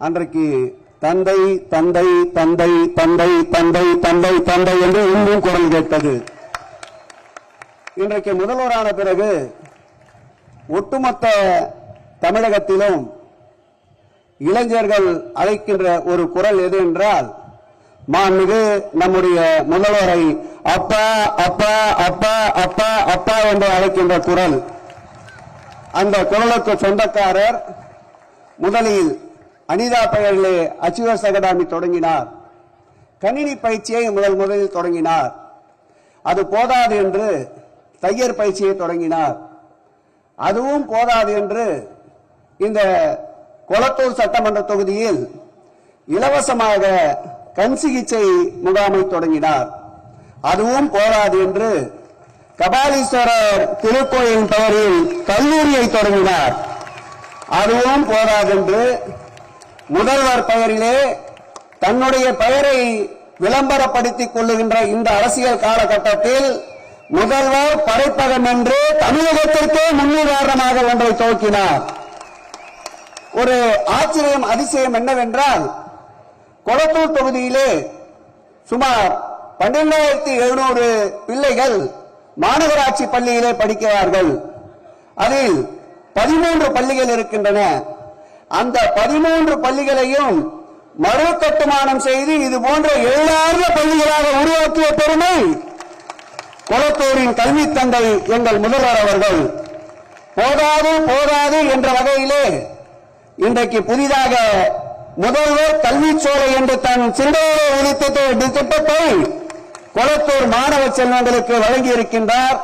அன்றைக்கு தந்தை தந்தை தந்தை தந்தை தந்தை தந்தை தந்தை என்று இன்னும் குரல் கேட்டது. இன்றைக்கு முதல்வரான பிறகு ஒட்டுமொத்த தமிழகத்திலும் இளைஞர்கள் அழைக்கின்ற ஒரு குரல் எது என்றால் மாண்புமிகு நம்முடைய முதல்வரை அப்பா அப்பா அப்பா அப்பா அப்பா என்று அழைக்கின்ற குரல். அந்த குரலுக்கு சொந்தக்காரர் முதலில் அனிதா பெயரிலே அச்சுவர் சகடாமி தொடங்கினார். கணினி பயிற்சியை முதல் முதலில் தொடங்கினார். அது போதாது என்று தையர் பயிற்சியை தொடங்கினார். அதுவும் போதாது என்று இந்த கொளத்தூர் சட்டமன்ற தொகுதியில் இலவசமாக கண் சிகிச்சை முகாமை தொடங்கினார். அதுவும் போதாது என்று கபாலீஸ்வரர் திருக்கோயில் பெயரில் கல்லூரியை தொடங்கினார். அதுவும் போதாதென்று முதல்வர் பெயரிலே தன்னுடைய பெயரை விளம்பரப்படுத்திக் கொள்ளுகின்ற இந்த அரசியல் காலகட்டத்தில் முதல்வர் படைப்பகம் என்று தமிழகத்திற்கே முன்னுதாரணமாக ஒன்றை துவக்கினார். ஒரு ஆச்சரியம் அதிசயம் என்னவென்றால் கொளத்தூர் தொகுதியிலே சுமார் பன்னெண்டாயிரத்தி எழுநூறு பிள்ளைகள் மாநகராட்சி பள்ளியிலே படிக்கிறார்கள். அதில் பதிமூன்று பள்ளிகள் இருக்கின்றன. அந்த பதிமூன்று பள்ளிகளையும் மறு கட்டுமானம் செய்து இது போன்ற எழார்ந்த பள்ளிகளாக உருவாக்கிய பெருமை குளத்தூரின் கல்வி தந்தை எங்கள் முதல்வர் அவர்கள். போதாது போதாது என்ற வகையிலே இன்றைக்கு புதிதாக முதல்வர் கல்விச்சோலை என்று தன் சிந்தையிலே விதித்த திட்டத்தை கொளத்தூர் மாணவ செல்வங்களுக்கு வழங்கி இருக்கின்றார்